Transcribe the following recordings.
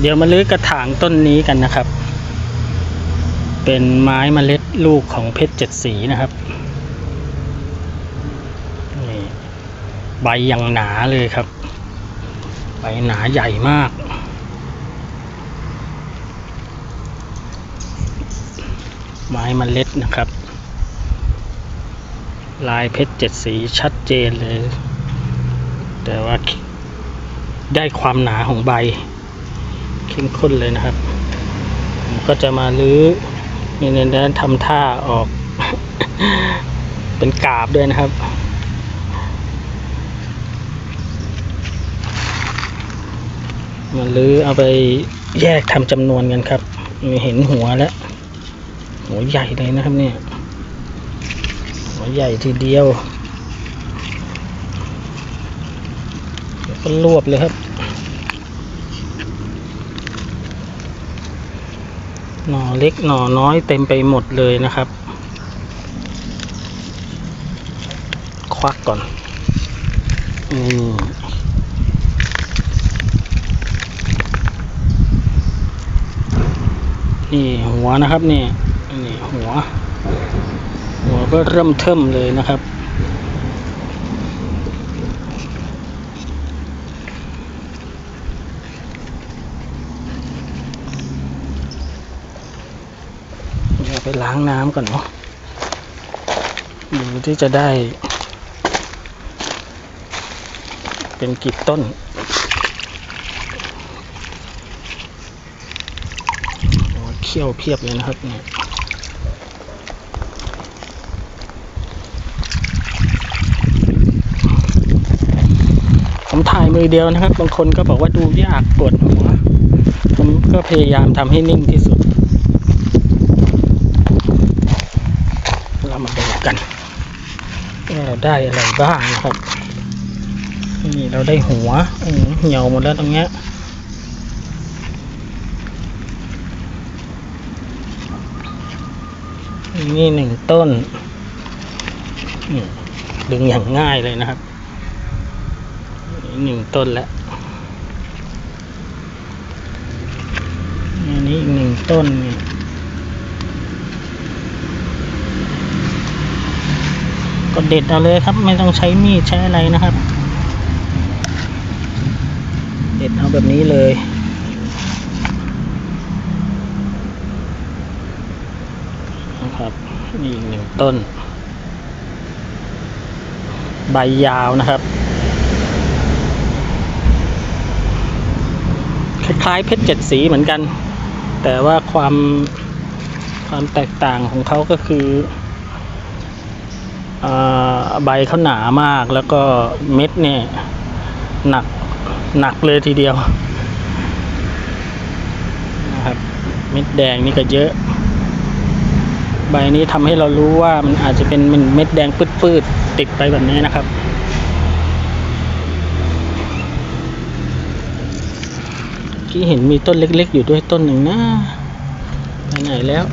เดี๋ยวมาลื้อกระถางต้นนี้กันนะครับ เป็นไม้มเมล็ดลูกของเพชรเจ็ดสีนะครับนี่ใบอย่างหนาเลยครับ ใบหนาใหญ่มาก ไม้มเมล็ดนะครับ ลายเพชรเจ็ดสีชัดเจนเลย แต่ว่าได้ความหนาของใบ เข้มข้นเลยนะครับ ผมก็จะมาลื้อนี่ในนั้นทำท่าออก เป็นกาบด้วยนะครับมาลื้อเอาไปแยกทำจำนวนกันครับมีเห็นหัวแล้ว หัวใหญ่เลยนะครับเนี่ย หัวใหญ่ทีเดียวแล้วก็รวบเลยครับ หน่อเล็กหน่อน้อยเต็มไปหมดเลยนะครับ ควักก่อนอืมนี่หัวนะครับนี่นี่หัว หัวก็เริ่มเทิมเลยนะครับ เดี๋ยว ไปล้างน้ำก่อนเนาะดูที่จะได้ เป็นกี่ต้นโอ้เขี้ยวเพียบเลยนะครับเนี่ยผมถ่ายมือเดียวนะครับ บางคนก็บอกว่าดูยากปวดหัว ผมก็พยายามทำให้นิ่งที่สุด เรามาดูกันว่าเรา ได้อะไรบ้างนะครับ นี่เราได้หัวเหี่ยวหมดแล้วตรงเนี้ยนี่หนึ่งต้นดึงอย่างง่ายเลยนะครับนี่หนึ่งต้นแล้วอันนี้อีกหนึ่งต้นนี่ ก็เด็ดเอาเลยครับ ไม่ต้องใช้มีดใช้อะไรนะครับ เด็ดเอาแบบนี้เลยนะครับนี่อีกหนึ่งต้น ใบยาวนะครับ คล้ายๆเพชรเจ็ดสีเหมือนกัน แต่ว่าความความแตกต่างของเขาก็คือ ใบเขาหนามากแล้วก็เม็ดเนี่ยหนักหนักเลยทีเดียวนะครับเม็ดแดงนี่ก็เยอะ ใบนี้ทำให้เรารู้ว่ามันอาจจะเป็นเม็ดแดงปืดๆติดไปแบบนี้นะครับที่เห็นมีต้นเล็ก ๆ อยู่ด้วยต้นหนึ่งนะไปไหนแล้ว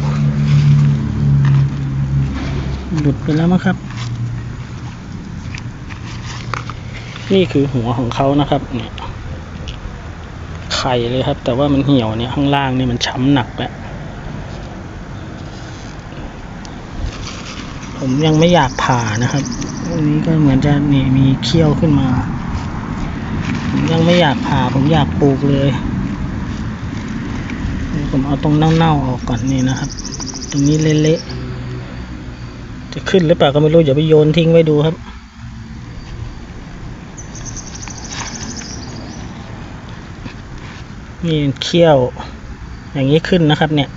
หลุดไปแล้วมั้งครับ นี่คือหัวของเขานะครับ เนี่ยไข่เลยครับ แต่ว่ามันเหี่ยวเนี่ยข้างล่างนี่มันช้ำหนักแล้วผมยังไม่อยากผ่านะครับอันนี้ก็เหมือนจะนี่มีเขี้ยวขึ้นมาผมยังไม่อยากผ่าผมอยากปลูกเลยผมเอาตรงเน่าๆออกก่อนนี่นะครับ ตรงนี้เละๆ จะขึ้นหรือเปล่าก็ไม่รู้อย่าไปโยนทิ้งไว้ดูครับ นี่เขี้ยว อย่างนี้ขึ้นนะครับเนี่ย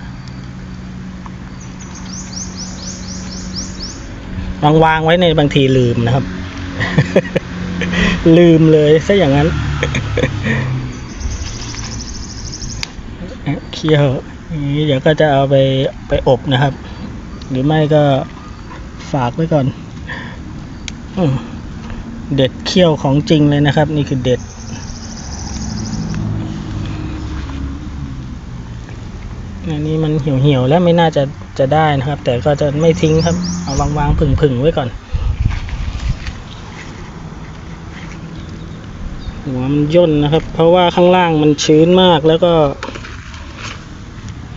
วางวางๆไว้ในบางทีลืมนะครับ ลืมเลยซะอย่างนั้น เขี้ยวอย่างนี้เดี๋ยวก็จะเอาไปไปอบนะครับ หรือไม่ก็ ฝากไว้ก่อนอเด็ดเขี้ยวของจริงเลยนะครับ นี่คือเด็ด อันนี้มันเหี่ยวๆแล้วไม่น่าจะจะได้นะครับ แต่ก็จะไม่ทิ้งครับ เอาวางๆผึ่งๆไว้ก่อน หัวมันย่นนะครับ เพราะว่าข้างล่างมันชื้นมากแล้วก็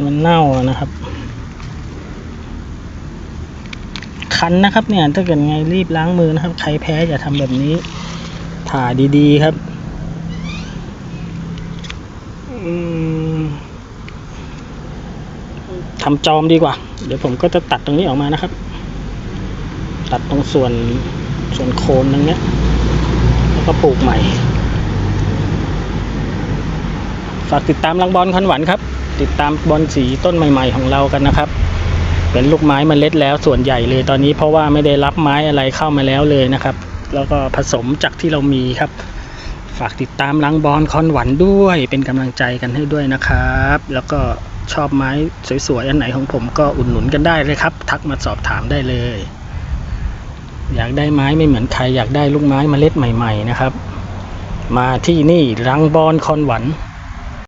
มันเน่านะครับ คันนะครับ เนี่ยถ้าเกิดไงรีบล้างมือนะครับ ใครแพ้อย่าทำแบบนี้ผ่าดีๆครับทำจอมดีกว่า เดี๋ยวผมก็จะตัดตรงนี้ออกมานะครับ ตัดตรงส่วนส่วนโคนตรงนี้แล้วก็ปลูกใหม่ ฝากติดตามลังบอลคอนหวันครับ ติดตามบอลสีต้นใหม่ ๆ ของเรากันนะครับ เป็นลูกไม้มเมล็ดแล้วส่วนใหญ่เลยตอนนี้เพราะว่าไม่ได้รับไม้อะไรเข้ามาแล้วเลยนะครับ แล้วก็ผสมจากที่เรามีครับ ฝากติดตามลังบอลคอนหวันด้วยเป็นกำลังใจกันให้ด้วยนะครับ แล้วก็ชอบไม้สวยๆอันไหนของผมก็อุดหนุนกันได้เลยครับ ทักมาสอบถามได้เลย อยากได้ไม้ไม่เหมือนใครอยากได้ลูกไม้มเมล็ดใหม่ ๆ นะครับ มาที่นี่รังบอลคอนหวัน